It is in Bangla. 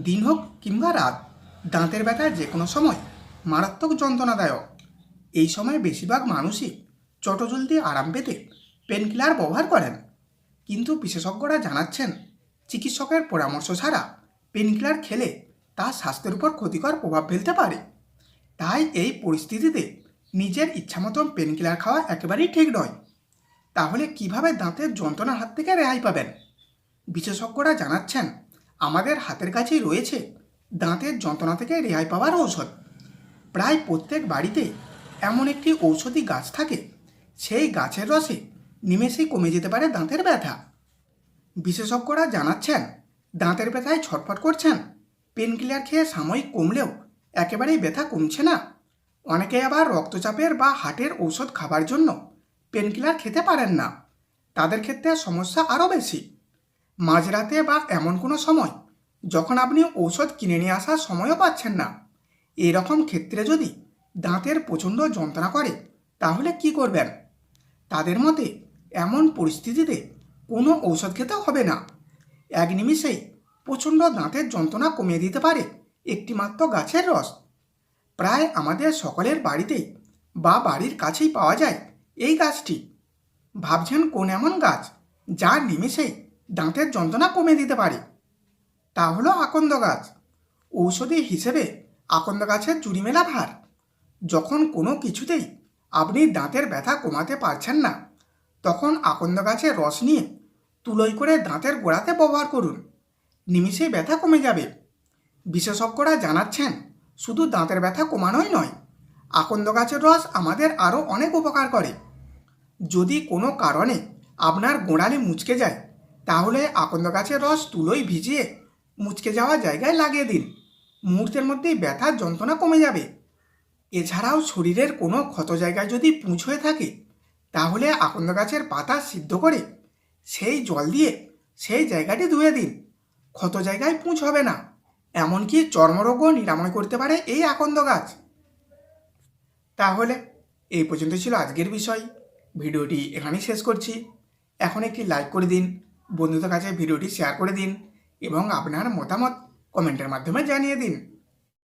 দিন হোক কিংবা রাত, দাঁতের ব্যথা যে কোনো সময়, মারাত্মক যন্ত্রণাদায়ক। এই সময় বেশিরভাগ মানুষই চটজলদি আরাম পেতে পেনকিলার ব্যবহার করেন। কিন্তু বিশেষজ্ঞরা জানাচ্ছেন, চিকিৎসকের পরামর্শ ছাড়া পেনকিলার খেলে তা স্বাস্থ্যের উপর ক্ষতিকর প্রভাব ফেলতে পারে। তাই এই পরিস্থিতিতে নিজের ইচ্ছামতন পেনকিলার খাওয়া একেবারেই ঠিক নয়। তাহলে কীভাবে দাঁতের যন্ত্রণার হাত থেকে রেহাই পাবেন? বিশেষজ্ঞরা জানাচ্ছেন আমাদের হাতের কাছেই রয়েছে। দাঁতের যন্ত্রণা থেকে রেহাই পাওয়ার ঔষধ। প্রায় প্রত্যেক বাড়িতে এমন একটি ঔষধি গাছ থাকে। সেই গাছের রসে নিমেষেই কমে যেতে পারে দাঁতের ব্যথা। বিশেষজ্ঞরা জানাচ্ছেন, দাঁতের ব্যথায় ছটফট করছেন। পেনকিলার খেয়ে সাময়িক কমলেও একেবারেই ব্যথা কমছে না। অনেকে আবার রক্তচাপের বা হার্টের ঔষধ খাবার জন্য পেনকিলার খেতে পারেন না। তাদের ক্ষেত্রে সমস্যা আরও বেশি। মাঝরাতে বা এমন কোনো সময় যখন আপনি ঔষধ কিনে নিয়ে আসার সময়ও পাচ্ছেন না। এরকম ক্ষেত্রে যদি দাঁতের প্রচণ্ড যন্ত্রণা করে, তাহলে কি করবেন? তাদের মতে এমন পরিস্থিতিতে কোনো ঔষধ খেতে হবে না। এক নিমিষেই প্রচণ্ড দাঁতের যন্ত্রণা কমিয়ে দিতে পারে একটিমাত্র গাছের রস। প্রায় আমাদের সকলের বাড়িতেই বা বাড়ির কাছেই পাওয়া যায় এই গাছটি। ভাবছেন কোন এমন গাছ যা নিমিষেই দাঁতের যন্ত্রণা কমে দিতে পারে। তা হলো আকন্দ গাছ। ঔষধি হিসেবে আকন্দ গাছের চুরি মেলা ভার। যখন কোনো কিছুতেই আপনি দাঁতের ব্যথা কমাতে পারছেন না, তখন আকন্দ গাছের রস নিয়ে তুলোই করে দাঁতের গোড়াতে ব্যবহার করুন। নিমিষেই ব্যথা কমে যাবে। বিশেষজ্ঞরা জানাচ্ছেন, শুধু দাঁতের ব্যথা কমানোই নয়, আকন্দ গাছের রস আমাদের আরও অনেক উপকার করে। যদি কোনো কারণে আপনার গোড়ালি মুচকে যায় তাহলে আকন্দ গাছের রস তুলোই ভিজিয়ে মুচকে যাওয়া জায়গায় লাগিয়ে দিন। মুহূর্তের মধ্যেই ব্যথার যন্ত্রণা কমে যাবে। এছাড়াও শরীরের কোনো ক্ষত জায়গায় যদি পুঁজ হয়ে থাকে, তাহলে আকন্দ গাছের পাতা সিদ্ধ করে সেই জল দিয়ে সেই জায়গাটি ধুয়ে দিন। ক্ষত জায়গায় পুঁজ হবে না, এমনকি চর্মরোগও নিরাময় করতে পারে এই আকন্দ গাছ। তাহলে এই পর্যন্ত ছিল আজকের বিষয়। ভিডিওটি এখানেই শেষ করছি। এখন একটি লাইক করে দিন। বন্ধুদের কাছে ভিডিওটি শেয়ার করে দিন এবং আপনার মতামত কমেন্টের মাধ্যমে জানিয়ে দিন।